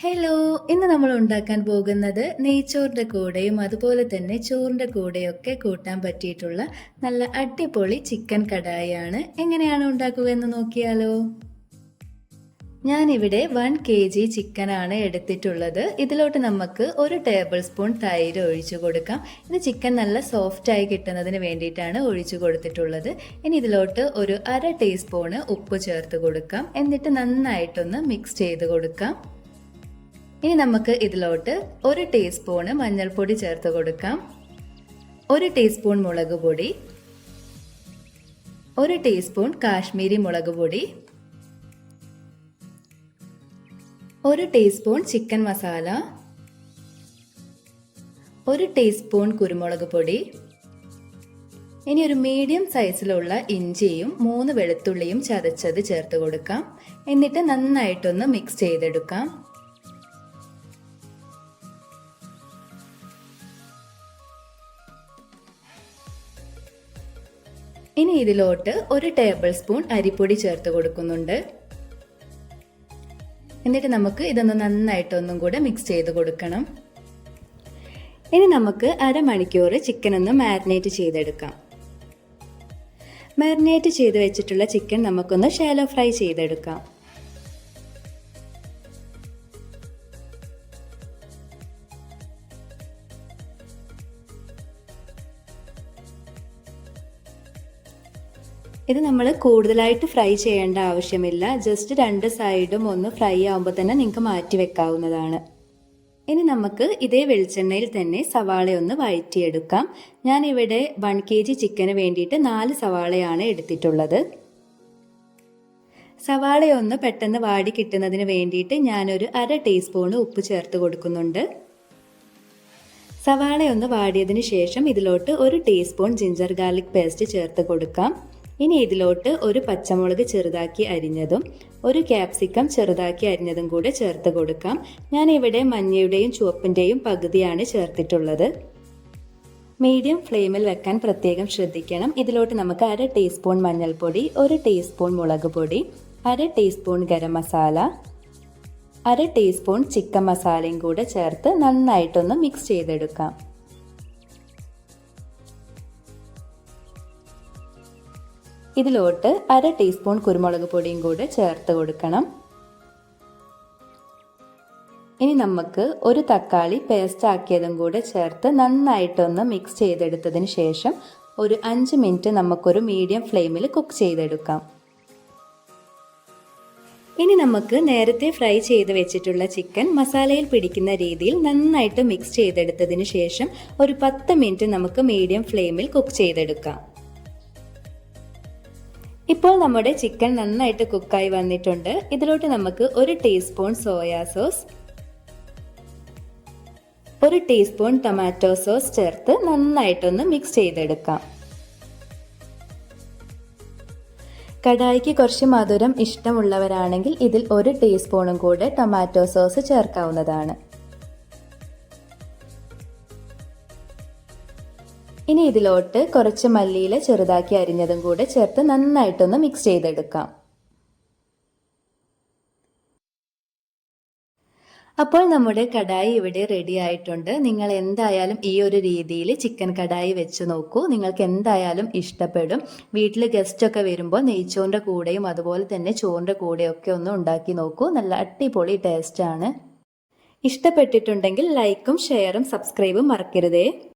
Hello ഇന്ന് നമ്മൾ ഉണ്ടാക്കാൻ പോകുന്നത് നെയ്ച്ചോറിന്റെ കൂടെയും അതുപോലെ തന്നെ ചോറിന്റെ കൂടെയൊക്കെ കൂട്ടാൻ പറ്റിയിട്ടുള്ള നല്ല അടിപൊളി ചിക്കൻ കടായിയാണ് എങ്ങനെയാണ് ഉണ്ടാക്കുക എന്ന് നോക്കിയാലോ? ഞാനിവിടെ വൺ കെ ജി ചിക്കനാണ് എടുത്തിട്ടുള്ളത്. ഇതിലോട്ട് നമുക്ക് ഒരു ടേബിൾ സ്പൂൺ തൈര് ഒഴിച്ചു കൊടുക്കാം. ഇത് ചിക്കൻ നല്ല സോഫ്റ്റായി കിട്ടുന്നതിന് വേണ്ടിയിട്ടാണ് ഒഴിച്ചു കൊടുത്തിട്ടുള്ളത്. ഇനി ഇതിലോട്ട് ഒരു അര ടീസ്പൂണ് ഉപ്പ് ചേർത്ത് കൊടുക്കാം. എന്നിട്ട് നന്നായിട്ടൊന്ന് മിക്സ് ചെയ്ത് കൊടുക്കാം. ഇനി നമുക്ക് ഇതിലോട്ട് ഒരു ടീസ്പൂണ് മഞ്ഞൾപ്പൊടി ചേർത്ത് കൊടുക്കാം. ഒരു ടീസ്പൂൺ മുളക് പൊടി. ഒരു ടീസ്പൂൺ കാശ്മീരി മുളക് പൊടി. ഒരു ടീസ്പൂൺ ചിക്കൻ മസാല ഒരു ടീസ്പൂൺ കുരുമുളക് പൊടി. ഇനി ഒരു മീഡിയം സൈസിലുള്ള ഇഞ്ചിയും മൂന്ന് വെളുത്തുള്ളിയും ചതച്ചത് ചേർത്ത് കൊടുക്കാം. എന്നിട്ട് നന്നായിട്ടൊന്ന് മിക്സ് ചെയ്തെടുക്കാം. ഇനി ഇതിലോട്ട് ഒരു ടേബിൾ സ്പൂൺ അരിപ്പൊടി ചേർത്ത് കൊടുക്കുന്നുണ്ട്. എന്നിട്ട് നമുക്ക് ഇതൊന്ന് നന്നായിട്ട് ഒന്നും കൂടെ മിക്സ് ചെയ്ത് കൊടുക്കണം. ഇനി നമുക്ക് അരമണിക്കൂർ ചിക്കൻ ഒന്ന് മാരിനേറ്റ് ചെയ്തെടുക്കാം. മാരിനേറ്റ് ചെയ്ത് വെച്ചിട്ടുള്ള ചിക്കൻ നമുക്കൊന്ന് ഷാലോ ഫ്രൈ ചെയ്തെടുക്കാം. ഇത് നമ്മൾ കൂടുതലായിട്ട് ഫ്രൈ ചെയ്യേണ്ട ആവശ്യമില്ല. ജസ്റ്റ് രണ്ട് സൈഡും ഒന്ന് ഫ്രൈ ആകുമ്പോൾ തന്നെ നിങ്ങൾക്ക് മാറ്റി വെക്കാവുന്നതാണ്. ഇനി നമുക്ക് ഇതേ വെളിച്ചെണ്ണയിൽ തന്നെ സവാള ഒന്ന് വഴറ്റിയെടുക്കാം. ഞാനിവിടെ വൺ കെ ജി ചിക്കന് വേണ്ടിയിട്ട് നാല് സവാളയാണ് എടുത്തിട്ടുള്ളത്. സവാളയൊന്ന് പെട്ടെന്ന് വാടി കിട്ടുന്നതിന് വേണ്ടിയിട്ട് ഞാനൊരു അര ടീസ്പൂൺ ഉപ്പ് ചേർത്ത് കൊടുക്കുന്നുണ്ട്. സവാളയൊന്ന് വാടിയതിന് ശേഷം ഇതിലോട്ട് ഒരു ടീസ്പൂൺ ജിഞ്ചർ ഗാർലിക് പേസ്റ്റ് ചേർത്ത് കൊടുക്കാം. ഇനി ഇതിലോട്ട് ഒരു പച്ചമുളക് ചെറുതാക്കി അരിഞ്ഞതും ഒരു ക്യാപ്സിക്കം ചെറുതാക്കി അരിഞ്ഞതും കൂടെ ചേർത്ത് കൊടുക്കാം. ഞാൻ ഇവിടെ മഞ്ഞയുടെയും ചുവപ്പിന്റെയും പകുതിയാണ് ചേർത്തിട്ടുള്ളത്. മീഡിയം ഫ്ലെയിമിൽ വെക്കാൻ പ്രത്യേകം ശ്രദ്ധിക്കണം. ഇതിലോട്ട് നമുക്ക് അര ടീസ്പൂൺ മഞ്ഞൾപ്പൊടി ഒരു ടീസ്പൂൺ മുളക് പൊടി അര ടീസ്പൂൺ ഗരം മസാല അര ടീസ്പൂൺ ചിക്കൻ മസാലയും കൂടെ ചേർത്ത് നന്നായിട്ടൊന്ന് മിക്സ് ചെയ്തെടുക്കാം. ഇതിലോട്ട് അര ടീസ്പൂൺ കുരുമുളക് പൊടിയും കൂടെ ചേർത്ത് കൊടുക്കണം. ഇനി നമുക്ക് ഒരു തക്കാളി പേസ്റ്റ് ആക്കിയതും കൂടെ ചേർത്ത് നന്നായിട്ടൊന്ന് മിക്സ് ചെയ്തെടുത്തതിന് ശേഷം ഒരു അഞ്ച് മിനിറ്റ് നമുക്കൊരു മീഡിയം ഫ്ലെയിമിൽ കുക്ക് ചെയ്തെടുക്കാം. ഇനി നമുക്ക് നേരത്തെ ഫ്രൈ ചെയ്ത് വെച്ചിട്ടുള്ള ചിക്കൻ മസാലയിൽ പിടിക്കുന്ന രീതിയിൽ നന്നായിട്ട് മിക്സ് ചെയ്തെടുത്തതിന് ശേഷം ഒരു പത്ത് മിനിറ്റ് നമുക്ക് മീഡിയം ഫ്ലെയിമിൽ കുക്ക് ചെയ്തെടുക്കാം. ഇപ്പോൾ നമ്മുടെ ചിക്കൻ നന്നായിട്ട് കുക്കായി വന്നിട്ടുണ്ട്. ഇതിലോട്ട് നമുക്ക് ഒരു ടീസ്പൂൺ സോയാ സോസ് ഒരു ടീസ്പൂൺ ടൊമാറ്റോ സോസ് ചേർത്ത് നന്നായിട്ടൊന്ന് മിക്സ് ചെയ്തെടുക്കാം. കടായിക്ക് കുറച്ച് മധുരം ഇഷ്ടമുള്ളവരാണെങ്കിൽ ഇതിൽ ഒരു ടീസ്പൂണും കൂടെ ടൊമാറ്റോ സോസ് ചേർക്കാവുന്നതാണ്. ഇനി ഇതിലോട്ട് കുറച്ച് മല്ലിയില ചെറുതാക്കി അരിഞ്ഞതും കൂടെ ചേർത്ത് നന്നായിട്ടൊന്ന് മിക്സ് ചെയ്തെടുക്കാം. അപ്പോൾ നമ്മുടെ കടായി ഇവിടെ റെഡി ആയിട്ടുണ്ട്. നിങ്ങൾ എന്തായാലും ഈ ഒരു രീതിയിൽ ചിക്കൻ കടായി വെച്ച് നോക്കൂ. നിങ്ങൾക്ക് എന്തായാലും ഇഷ്ടപ്പെടും. വീട്ടിൽ ഗസ്റ്റ് ഒക്കെ വരുമ്പോൾ നെയ്ച്ചോറിന്റെ കൂടെയും അതുപോലെ തന്നെ ചോറിന്റെ കൂടെയൊക്കെ ഒന്ന് ഉണ്ടാക്കി നോക്കൂ. നല്ല അടിപൊളി ടേസ്റ്റാണ് ഇഷ്ടപ്പെട്ടിട്ടുണ്ടെങ്കിൽ ലൈക്കും ഷെയറും സബ്സ്ക്രൈബും മറക്കരുതേ.